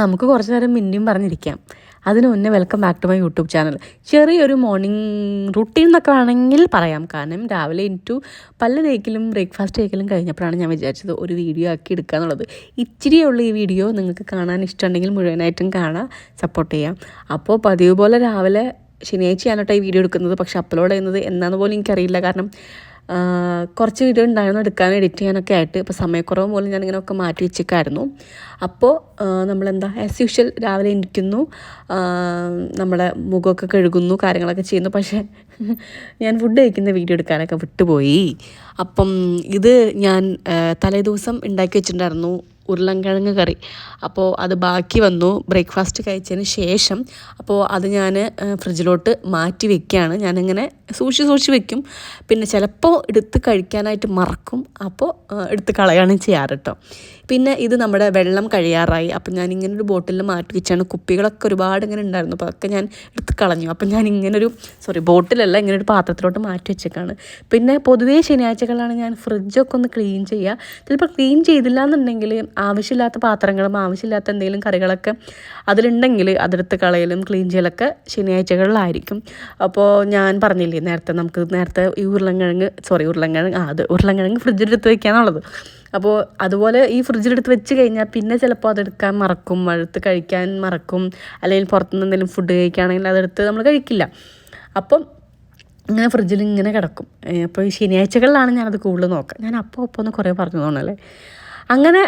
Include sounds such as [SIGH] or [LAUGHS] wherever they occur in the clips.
നമുക്ക് കുറച്ച് നേരം മിന്നിയും പറഞ്ഞിരിക്കാം. അതിന് മുന്നേ welcome back to my YouTube channel ചെറിയൊരു മോർണിംഗ് റുട്ടീൻ എന്നൊക്കെ വേണമെങ്കിൽ പറയാം. കാരണം രാവിലെ ഇന്റു പല തേക്കിലും ബ്രേക്ക്ഫാസ്റ്റ് തേക്കിലും കഴിഞ്ഞപ്പോഴാണ് ഞാൻ വിചാരിച്ചത് ഒരു വീഡിയോ ആക്കി എടുക്കുക എന്നുള്ളത്. ഇച്ചിരിയേ ഉള്ളൂ ഈ വീഡിയോ നിങ്ങൾക്ക് കാണാൻ ഇഷ്ടമുണ്ടെങ്കിൽ മുഴുവനായിട്ടും കാണാം. സപ്പോർട്ട് ചെയ്യാം. അപ്പോൾ പതിവ് പോലെ രാവിലെ ശനിയാഴ്ചയാണ് കേട്ടോ ഈ വീഡിയോ എടുക്കുന്നത്? പക്ഷെ അപ്ലോഡ് ചെയ്യുന്നത് എന്നാന്ന് പോലും എനിക്കറിയില്ല. കാരണം കുറച്ച് വീഡിയോ ഉണ്ടായിരുന്നു എടുക്കാനും എഡിറ്റ് ചെയ്യാനൊക്കെ ആയിട്ട്. ഇപ്പോൾ സമയക്കുറവ് മൂലം ഞാനിങ്ങനെ ഒക്കെ മാറ്റി വെച്ചിരിക്കായിരുന്നു അപ്പോൾ നമ്മളെന്താ ആസ് യൂഷ്വൽ രാവിലെ എനിക്കുന്നു നമ്മളെ മുഖമൊക്കെ കഴുകുന്നു കാര്യങ്ങളൊക്കെ ചെയ്യുന്നു. പക്ഷേ ഞാൻ ഫുഡ് കഴിക്കുന്ന വീഡിയോ എടുക്കാനൊക്കെ വിട്ടുപോയി. അപ്പം ഇത് ഞാൻ തലേദിവസം ഉണ്ടാക്കി വെച്ചിട്ടുണ്ടായിരുന്നു. ഉരുളൻകിഴങ്ങ് കറി. അപ്പോൾ അത് ബാക്കി വന്നു. ബ്രേക്ക്ഫാസ്റ്റ് കഴിച്ചതിന് ശേഷം അപ്പോൾ അത് ഞാൻ ഫ്രിഡ്ജിലോട്ട് മാറ്റി വെക്കുകയാണ്. ഞാനിങ്ങനെ സൂക്ഷിച്ച് സൂക്ഷിച്ച് വെക്കും. പിന്നെ ചിലപ്പോൾ എടുത്ത് കഴിക്കാനായിട്ട് മറക്കും. അപ്പോൾ എടുത്ത് കളയാണ് ചെയ്യാറ് കേട്ടോ പിന്നെ ഇത് നമ്മുടെ വെള്ളം കഴിയാറായി. അപ്പം ഞാൻ ഇങ്ങനെ ഒരു ബോട്ടിലിൽ മാറ്റി വെച്ചാണ്. കുപ്പികളൊക്കെ ഒരുപാട് ഇങ്ങനെ ഉണ്ടായിരുന്നു. അപ്പോൾ അതൊക്കെ ഞാൻ എടുത്ത് കളഞ്ഞു. അപ്പം ഞാൻ ഇങ്ങനൊരു സോറി ബോട്ടിലല്ല ഇങ്ങനെ ഒരു പാത്രത്തിലോട്ട് മാറ്റി വെച്ചേക്കാണ്. പിന്നെ പൊതുവേ ശനിയാഴ്ചകളാണ് ഞാൻ ഫ്രിഡ്ജൊക്കെ ഒന്ന് ക്ലീൻ ചെയ്യുക. ചിലപ്പോൾ ക്ലീൻ ചെയ്തില്ല എന്നുണ്ടെങ്കിൽ ആവശ്യമില്ലാത്ത പാത്രങ്ങളും ആവശ്യമില്ലാത്ത എന്തെങ്കിലും കറികളൊക്കെ അതിലുണ്ടെങ്കിൽ അതെടുത്ത് കളയലും ക്ലീൻ ചെയ്യലൊക്കെ ശനിയാഴ്ചകളിലായിരിക്കും. അപ്പോൾ ഞാൻ പറഞ്ഞില്ലേ നേരത്തെ നമുക്ക് നേരത്തെ ഈ ഉരുളൻകിഴങ്ങ് സോറി ഉരുളൻകിഴങ്ങ് ആ അത് ഉരുളൻകിഴങ്ങ് ഫ്രിഡ്ജിലെടുത്ത് വെക്കാന്നുള്ളത്. അപ്പോൾ അതുപോലെ ഈ ഫ്രിഡ്ജിലെടുത്ത് വെച്ച് കഴിഞ്ഞാൽ പിന്നെ ചിലപ്പോൾ അതെടുക്കാൻ മറക്കും അടുത്ത് കഴിക്കാൻ മറക്കും. അല്ലെങ്കിൽ പുറത്തുനിന്ന് എന്തെങ്കിലും ഫുഡ് കഴിക്കുകയാണെങ്കിൽ അതെടുത്ത് നമ്മൾ കഴിക്കില്ല. അപ്പം ഇങ്ങനെ ഫ്രിഡ്ജിൽ ഇങ്ങനെ കിടക്കും. അപ്പോൾ ഈ ശനിയാഴ്ചകളിലാണ് ഞാനത് കൂടുതൽ നോക്കുക ഞാൻ അപ്പോൾ അപ്പോൾ ഒന്ന് കുറേ പറഞ്ഞു തോന്നല്ലേ അങ്ങനെ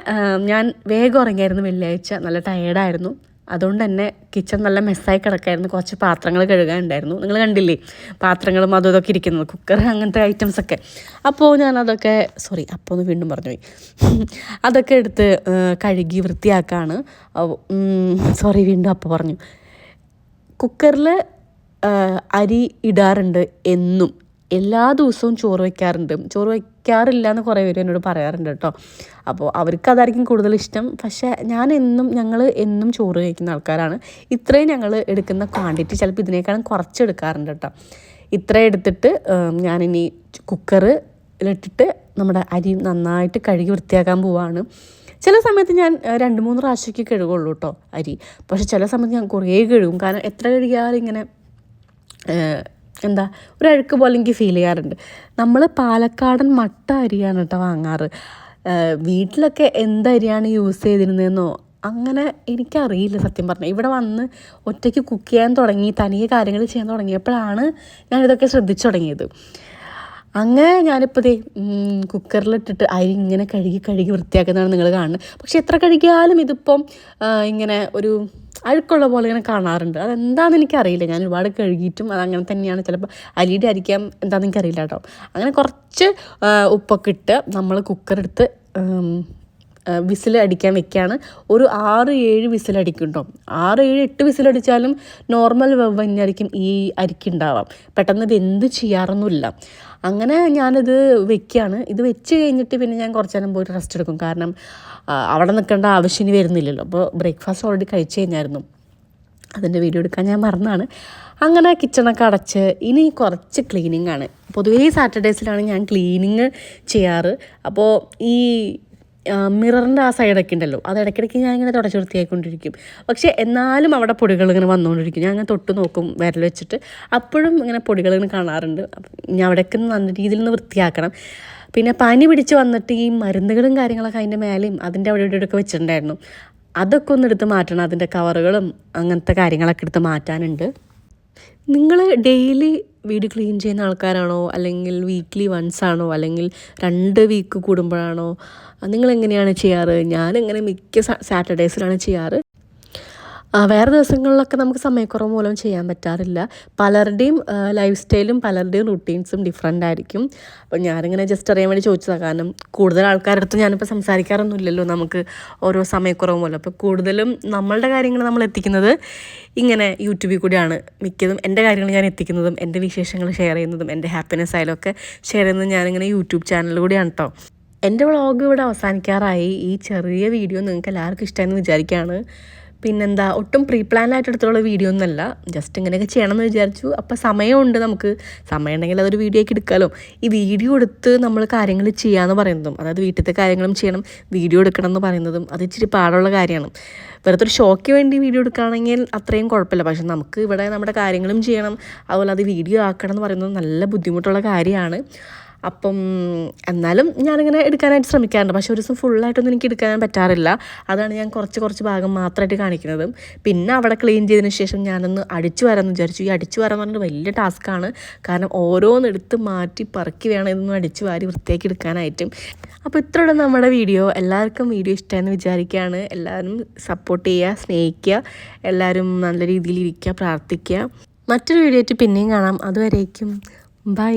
ഞാൻ വേഗം ഉറങ്ങിയായിരുന്നു വെള്ളിയാഴ്ച. നല്ല ടയേർഡായിരുന്നു അതുകൊണ്ട് തന്നെ കിച്ചൺ നല്ല മെസ്സായി കിടക്കായിരുന്നു. കുറച്ച് പാത്രങ്ങൾ കഴുകാനുണ്ടായിരുന്നു. നിങ്ങൾ കണ്ടില്ലേ? പാത്രങ്ങളും അതും ഇതൊക്കെ ഇരിക്കുന്നത്. കുക്കർ അങ്ങനത്തെ ഐറ്റംസ് ഒക്കെ. അപ്പോൾ ഞാൻ അതൊക്കെ സോറി അപ്പോൾ ഒന്ന് വീണ്ടും പറഞ്ഞു പോയി [LAUGHS] അതൊക്കെ എടുത്ത് കഴുകി വൃത്തിയാക്കാണ്. സോറി വീണ്ടും അപ്പോൾ പറഞ്ഞു. കുക്കറിൽ അരി ഇടാറുണ്ട് എന്നും. എല്ലാ ദിവസവും ചോറ് വയ്ക്കാറുണ്ട് ചോറ് വയ്ക്കാറില്ല എന്ന് കുറേ പേര് എന്നോട് പറയാറുണ്ട് കേട്ടോ. അപ്പോൾ അവർക്ക് അതായിരിക്കും കൂടുതൽ ഇഷ്ടം. പക്ഷേ ഞാൻ എന്നും ഞങ്ങൾ എന്നും ചോറ് കഴിക്കുന്ന ആൾക്കാരാണ്. ഇത്രയും ഞങ്ങൾ എടുക്കുന്ന ക്വാണ്ടിറ്റി ചിലപ്പോൾ ഇതിനേക്കാളും കുറച്ച് എടുക്കാറുണ്ട് കേട്ടോ. ഇത്ര എടുത്തിട്ട് ഞാനിനി കുക്കറിലിട്ടിട്ട് നമ്മുടെ അരി നന്നായിട്ട് കഴുകി വൃത്തിയാക്കാൻ പോവാണ്. ചില സമയത്ത് ഞാൻ രണ്ട് മൂന്ന് പ്രാവശ്യമൊക്കെ കഴുകുള്ളൂ കേട്ടോ അരി. പക്ഷെ ചില സമയത്ത് ഞാൻ കുറേ കഴുകും. കാരണം എത്ര കഴുകിയാലും ഇങ്ങനെ എന്താ ഒരു അഴുക്ക് പോലെ എനിക്ക് ഫീൽ ചെയ്യാറുണ്ട്. നമ്മൾ പാലക്കാടൻ മട്ട അരിയാണ് കേട്ടോ വാങ്ങാറ്. വീട്ടിലൊക്കെ എന്തരിയാണ് യൂസ് ചെയ്തിരുന്നതെന്നോ അങ്ങനെ എനിക്കറിയില്ല സത്യം പറഞ്ഞാൽ ഇവിടെ വന്ന് ഒറ്റയ്ക്ക് കുക്ക് ചെയ്യാൻ തുടങ്ങി തനിയെ കാര്യങ്ങൾ ചെയ്യാൻ തുടങ്ങിയപ്പോഴാണ് ഞാനിതൊക്കെ ശ്രദ്ധിച്ചു തുടങ്ങിയത്. അങ്ങനെ ഞാനിപ്പോൾ കുക്കറിലിട്ടിട്ട് അരി ഇങ്ങനെ കഴുകി കഴുകി വൃത്തിയാക്കുന്നതാണ് നിങ്ങൾ കാണുന്നത്. പക്ഷെ എത്ര കഴുകിയാലും ഇതിപ്പം ഇങ്ങനെ ഒരു അഴുക്കുള്ള പോലെ ഇങ്ങനെ കാണാറുണ്ട്. അതെന്താണെന്ന് എനിക്കറിയില്ല. ഞാൻ ഒരുപാട് കഴുകിയിട്ടും അത് അങ്ങനെ തന്നെയാണ്. ചിലപ്പോൾ അരിയുടെ അരിക്കാൻ എന്താണെന്ന് എനിക്കറിയില്ല കേട്ടോ. അങ്ങനെ കുറച്ച് ഉപ്പൊക്കെ ഇട്ട് നമ്മൾ കുക്കറെടുത്ത് വിസിൽ അടിക്കാൻ വെക്കുകയാണ് ഒരു ആറ് ഏഴ് വിസിലടിക്കും കേട്ടോ ആറ് ഏഴ് എട്ട് വിസിലടിച്ചാലും നോർമൽ വെവ് തന്നെയായിരിക്കും ഈ അരിക്കുണ്ടാവാം. പെട്ടെന്ന് എന്ത് ചെയ്യാറൊന്നുമില്ല. അങ്ങനെ ഞാനിത് വെക്കുകയാണ് ഇത് വെച്ച് കഴിഞ്ഞിട്ട് പിന്നെ ഞാൻ കുറച്ച് നേരം പോയിട്ട് റെസ്റ്റ് എടുക്കും. കാരണം അവിടെ നിൽക്കേണ്ട ആവശ്യം വരുന്നില്ലല്ലോ. അപ്പോൾ ബ്രേക്ക്ഫാസ്റ്റ് ഓൾറെഡി കഴിച്ചു കഴിഞ്ഞായിരുന്നു. അതിന്റെ വീഡിയോ എടുക്കാൻ ഞാൻ മറന്നാണ്. അങ്ങനെ കിച്ചണൊക്കെ അടച്ച് ഇനി കുറച്ച് ക്ലീനിങ് ആണ്. പൊതുവേ സാറ്റർഡേസിലാണ് ഞാൻ ക്ലീനിങ് ചെയ്യാറ്. അപ്പോൾ ഈ മിററിന്റെ ആ സൈഡൊക്കെ ഉണ്ടല്ലോ. അത് ഇടയ്ക്കിടയ്ക്ക് ഞാൻ ഇങ്ങനെ തുടച്ചു വൃത്തിയായിക്കൊണ്ടിരിക്കും. പക്ഷേ എന്നാലും അവിടെ പൊടികൾ ഇങ്ങനെ വന്നുകൊണ്ടിരിക്കും. ഞാൻ അങ്ങനെ തൊട്ട് നോക്കും വിരൽ വെച്ചിട്ട്. അപ്പോഴും ഇങ്ങനെ പൊടികൾ ഇങ്ങനെ കാണാറുണ്ട്. ഞാൻ അവിടെയൊക്കെ നല്ല രീതിയിൽ നിന്ന് വൃത്തിയാക്കണം. പിന്നെ പനി പിടിച്ച് വന്നിട്ട് ഈ മരുന്നുകളും കാര്യങ്ങളൊക്കെ അതിന്റെ മേലെയും അതിന്റെ അവിടെ ഇവിടെയൊക്കെ വെച്ചിട്ടുണ്ടായിരുന്നു. അതൊക്കെ ഒന്ന് എടുത്ത് മാറ്റണം. അതിന്റെ കവറുകളും അങ്ങനത്തെ കാര്യങ്ങളൊക്കെ എടുത്ത് മാറ്റാനുണ്ട്. നിങ്ങൾ ഡെയിലി വീട് ക്ലീൻ ചെയ്യുന്ന ആൾക്കാരാണോ? അല്ലെങ്കിൽ വീക്ക്ലി വൺസ് ആണോ അല്ലെങ്കിൽ രണ്ട് വീക്ക് കൂടുമ്പോഴാണോ? നിങ്ങൾ എങ്ങനെയാണ് ചെയ്യാറ്? ഞാൻ ഞാനിങ്ങനെ മിക്ക സാറ്റർഡേസിലാണ് ചെയ്യാറ്? വേറെ ദിവസങ്ങളിലൊക്കെ നമുക്ക് സമയക്കുറവ് മൂലം ചെയ്യാൻ പറ്റാറില്ല. പലരുടെയും ലൈഫ് സ്റ്റൈലും പലരുടെയും റുട്ടീൻസും ഡിഫറെന്റ് ആയിരിക്കും. അപ്പോൾ ഞാനിങ്ങനെ ജസ്റ്റ് അറിയാൻ വേണ്ടി ചോദിച്ചതാണ് കാരണം കൂടുതൽ ആൾക്കാരുടെ അടുത്ത് ഞാനിപ്പോൾ സംസാരിക്കാറൊന്നുമില്ലല്ലോ നമുക്ക് ഓരോ സമയക്കുറവ് മൂലം. അപ്പോൾ കൂടുതലും നമ്മളുടെ കാര്യങ്ങൾ നമ്മൾ എത്തിക്കുന്നത് ഇങ്ങനെ യൂട്യൂബിൽ കൂടിയാണ്. മിക്കതും എന്റെ കാര്യങ്ങൾ ഞാൻ എത്തിക്കുന്നതും എന്റെ വിശേഷങ്ങൾ ഷെയർ ചെയ്യുന്നതും എന്റെ ഹാപ്പിനെസ് ആയാലും ഒക്കെ ഷെയർ ചെയ്യുന്നത് ഞാനിങ്ങനെ യൂട്യൂബ് ചാനലിലൂടെയാണ് കേട്ടോ എന്റെ വ്ളോഗ് ഇവിടെ അവസാനിക്കാറായി. ഈ ചെറിയ വീഡിയോ നിങ്ങൾക്ക് എല്ലാവർക്കും ഇഷ്ടമായെന്ന് വിചാരിക്കുകയാണ് പിന്നെന്താ ഒട്ടും പ്രീ പ്ലാൻ ആയിട്ട് എടുത്തുള്ള വീഡിയോ ഒന്നുമല്ല ജസ്റ്റ് ഇങ്ങനെയൊക്കെ ചെയ്യണമെന്ന് വിചാരിച്ചു. അപ്പോൾ സമയമുണ്ട് നമുക്ക്. സമയം ഉണ്ടെങ്കിൽ അതൊരു വീഡിയോ ഒക്കെ എടുക്കാലോ. ഈ വീഡിയോ എടുത്ത് നമ്മൾ കാര്യങ്ങൾ ചെയ്യാന്ന് പറയുന്നതും അതായത് വീട്ടിലത്തെ കാര്യങ്ങളും ചെയ്യണം വീഡിയോ എടുക്കണം എന്ന് പറയുന്നതും അത് ഇച്ചിരി പാടുള്ള കാര്യമാണ്. വെറുതെ ഒരു ഷോയ്ക്ക് വേണ്ടി വീഡിയോ എടുക്കുകയാണെങ്കിൽ അത്രയും കുഴപ്പമില്ല. പക്ഷെ നമുക്ക് ഇവിടെ നമ്മുടെ കാര്യങ്ങളും ചെയ്യണം. അതുപോലെ അത് വീഡിയോ ആക്കണം എന്ന് പറയുന്നത് നല്ല ബുദ്ധിമുട്ടുള്ള കാര്യമാണ്. അപ്പം എന്നാലും ഞാനിങ്ങനെ എടുക്കാനായിട്ട് ശ്രമിക്കാറുണ്ട്. പക്ഷേ ഒരു ദിവസം ഫുള്ളായിട്ടൊന്നും എനിക്ക് എടുക്കാൻ പറ്റാറില്ല. അതാണ് ഞാൻ കുറച്ച് കുറച്ച് ഭാഗം മാത്രമായിട്ട് കാണിക്കുന്നത്. പിന്നെ അവിടെ ക്ലീൻ ചെയ്തതിന് ശേഷം ഞാനൊന്ന് അടിച്ചു വരാമെന്ന് വിചാരിച്ചു. ഈ അടിച്ചു വരാൻ പറഞ്ഞിട്ട് വലിയ ടാസ്ക്കാണ് കാരണം ഓരോന്ന് എടുത്ത് മാറ്റി പറക്കി വേണം ഇതൊന്നും അടിച്ചു വാരി വൃത്തിയാക്കി എടുക്കാനായിട്ടും. അപ്പോൾ ഇത്രയുള്ള നമ്മുടെ വീഡിയോ. എല്ലാവർക്കും വീഡിയോ ഇഷ്ടമായെന്ന് വിചാരിക്കുകയാണ്. എല്ലാവരും സപ്പോർട്ട് ചെയ്യുക സ്നേഹിക്കുക. എല്ലാവരും നല്ല രീതിയിൽ ഇരിക്കുക പ്രാർത്ഥിക്കുക. മറ്റൊരു വീഡിയോ ആയിട്ട് പിന്നെയും കാണാം. അതുവരേക്കും. ബൈ